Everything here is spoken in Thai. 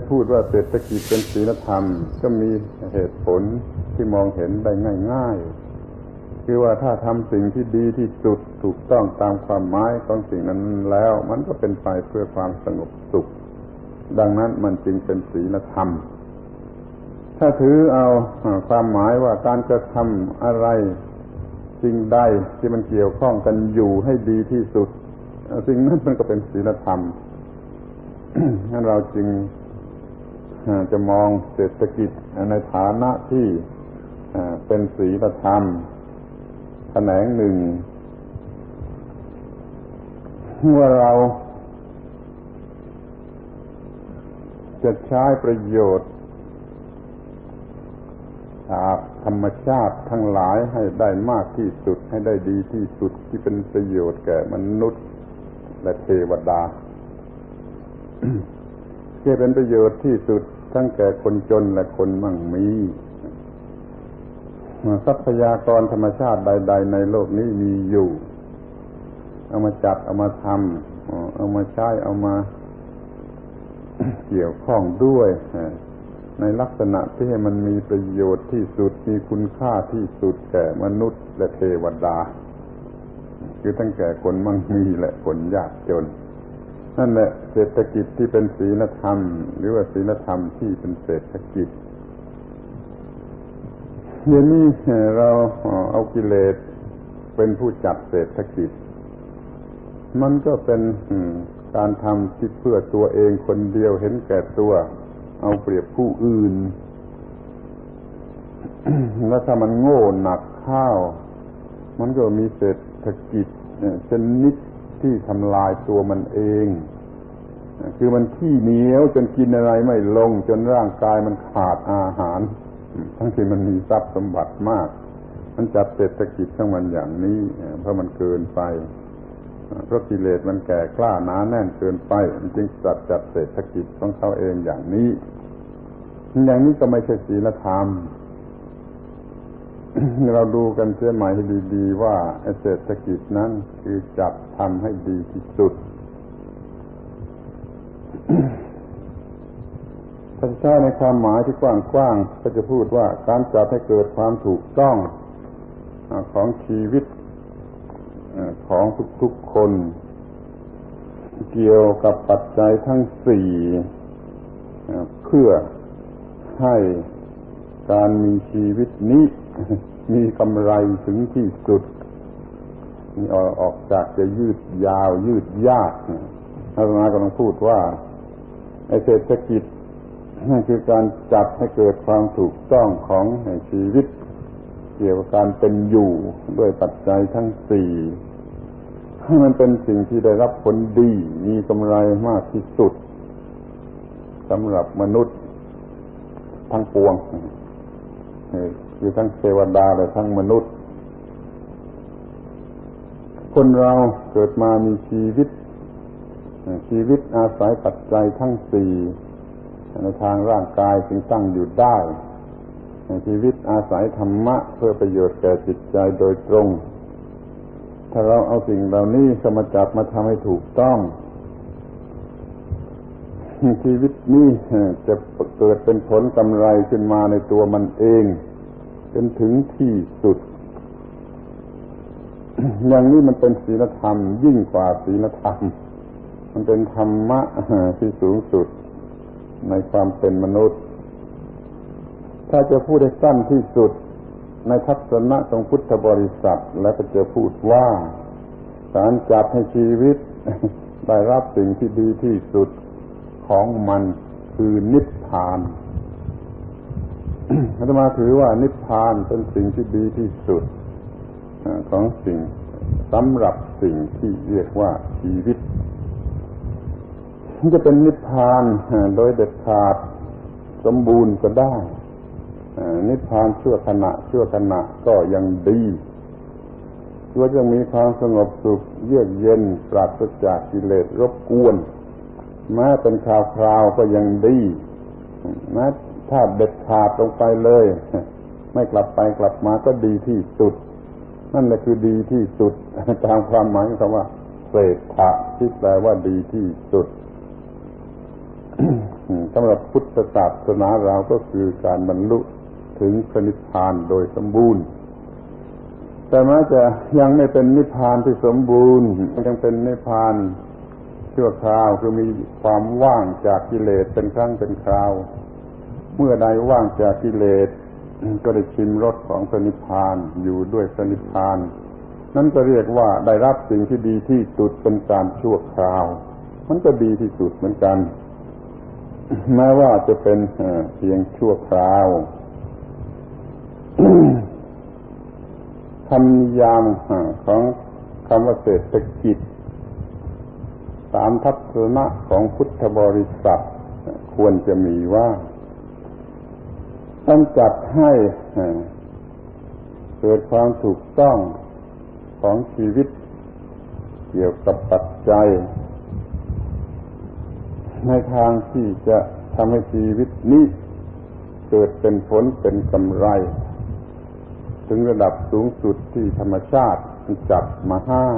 จะพูดว่าเศรษฐกิจเป็นศีลธรรม ก็มีเหตุผลที่มองเห็นได้ง่าย ๆ คือว่าถ้าทำสิ่งที่ดีที่สุดถูกต้องตามความหมายของสิ่งนั้นแล้ว มันก็เป็นไปเพื่อความสงบสุข ดังนั้นมันจึงเป็นศีลธรรม ถ้าถือเอาความหมายว่าการกระทำอะไรสิ่งใดที่มันเกี่ยวข้องกันอยู่ให้ดีที่สุด สิ่งนั้นมันก็เป็นศีลธรรมงั้นเราจึง จะมองเศรษฐกิจในฐานะที่เป็นศีลธรรมแขนงหนึ่งเมื่อเราจะใช้ประโยชน์จากธรรมชาติทั้งหลายให้ได้มากที่สุดให้ได้ดีที่สุดที่เป็นประโยชน์แก่มนุษย์และเทวดา ที่เป็นประโยชน์ที่สุดทั้งแก่คนจนและคนมั่งมีทรัพยากรธรรมชาติใด ๆ ในโลกนี้มีอยู่ เอามาจัดเอามาทำเอามาใช้เอามาเกี่ยวข้องด้วยในลักษณะที่ให้มันมีประโยชน์ที่สุดมีคุณค่าที่สุดแก่มนุษย์และเทวดา คือตั้งแก่คนมั่งมีและคนยากจน นั่นแหละเศรษฐกิจที่เป็นศีลธรรม หรือว่าศีลธรรมที่เป็นเศรษฐกิจเดี๋ยวนี้เราเอากิเลสเป็นผู้จัดเศรษฐกิจ มันก็เป็นการทำที่เพื่อตัวเองคนเดียวเห็นแก่ตัว เอาเปรียบผู้อื่น แล้วถ้ามันโง่หนักข้าว มันก็มีเศรษฐกิจชนิด ที่ทำลายตัวมันเอง คือมันขี้เหนียวจนกินอะไรไม่ลง จนร่างกายมันขาดอาหาร ทั้งที่มันมีทรัพย์สมบัติมาก มันจัดเศรษฐกิจของมันอย่างนี้ เพราะมันเกินไปเพราะกิเลสมันแก่กล้าหนาแน่นเกินไป มันจึงจัดจัดเศรษฐกิจของเขาเองอย่างนี้ อย่างนี้ก็ไม่ใช่ศีลธรรม เราดูกันเสียใหม่ให้ดีๆ ว่าเศรษฐกิจนั้นคือจัดทำให้ดีที่สุดถ้าใช้ในความหมายที่กว้างๆก็จะพูดว่าการจัดให้เกิดความถูกต้องของชีวิตของทุกๆคน เกี่ยวกับปัจจัยทั้งสี่เพื่อให้การมีชีวิตนี้ มีกำไรถึงที่สุดมีออกจากจะยืดยาวยืดยากอาตมากำลังพูดว่าเศรษฐกิจคือการจัดให้เกิดความถูกต้องของชีวิต เกี่ยวกับการเป็นอยู่ด้วยปัจจัยทั้งสี่ให้มันเป็นสิ่งที่ได้รับผลดี มีกำไรมากที่สุดสำหรับมนุษย์ทั้งปวง คือทั้งเทวดาและทั้งมนุษย์ คนเราเกิดมามีชีวิต ชีวิตอาศัยปัจจัยทั้งสี่ในทางร่างกายจึงตั้งอยู่ได้ชีวิตอาศัยธรรมะเพื่อประโยชน์แก่จิตใจโดยตรง ถ้าเราเอาสิ่งเหล่านี้สมาจับมาทำให้ถูกต้อง ชีวิตนี้จะเกิดเป็นผลกำไรขึ้นมาในตัวมันเอง จนถึงที่สุด อย่างนี้มันเป็นศีลธรรม ยิ่งกว่าศีลธรรม มันเป็นธรรมะที่สูงสุดในความเป็นมนุษย์ ถ้าจะพูดให้สั้นที่สุด ในทัศนะของพุทธบริษัท แล้วก็จะพูดว่า การจัดให้ชีวิต ได้รับสิ่งที่ดีที่สุดของมันคือนิพพาน อาตมาถือว่านิพพานเป็นสิ่งที่ดีที่สุดของสิ่งสำหรับสิ่งที่เรียกว่าชีวิตจะเป็นนิพพานโดยเด็ดขาดสมบูรณ์ก็ได้นิพพานชั่วขณะชั่วขณะก็ยังดีว่าจะมีความสงบสุขเยือกเย็นปราศจากกิเลสรบกวนแม้เป็นคราวๆก็ยังดีแม้ ถ้าเด็ดขาดลงไปเลย ไม่กลับไปกลับมาก็ดีที่สุด นั่นแหละคือดีที่สุด ตามความหมายของคำว่าเศรษฐะที่แปลว่าดีที่สุดสำหรับพุทธศาสนาเราก็คือการบรรลุถึงพระนิพพานโดยสมบูรณ์ แต่แม้จะยังไม่เป็นนิพพานที่สมบูรณ์ ยังเป็นนิพพานชั่วคราวคือมีความว่างจากกิเลสเป็นครั้งเป็นคราว เมื่อใดว่างจากกิเลสก็ได้ชิมรสของพระนิพพานอยู่ด้วยพระนิพพาน นั่นก็เรียกว่าได้รับสิ่งที่ดีที่สุดเป็นการชั่วคราว มันก็ดีที่สุดเหมือนกันแม้ว่าจะเป็นเพียงชั่วคราวคำนิยามของคำว่าเศรษฐกิจ ตามทัศนะของพุทธบริษัท ควรจะมีว่า ต้งจัดให้เกิดความถูกต้องของชีวิต เกี่ยวกับปัจจัย ในทางที่จะทำให้ชีวิตนี้เกิดเป็นผลเป็นกำไร ถึงระดับสูงสุดที่ธรรมชาติจัดมาให้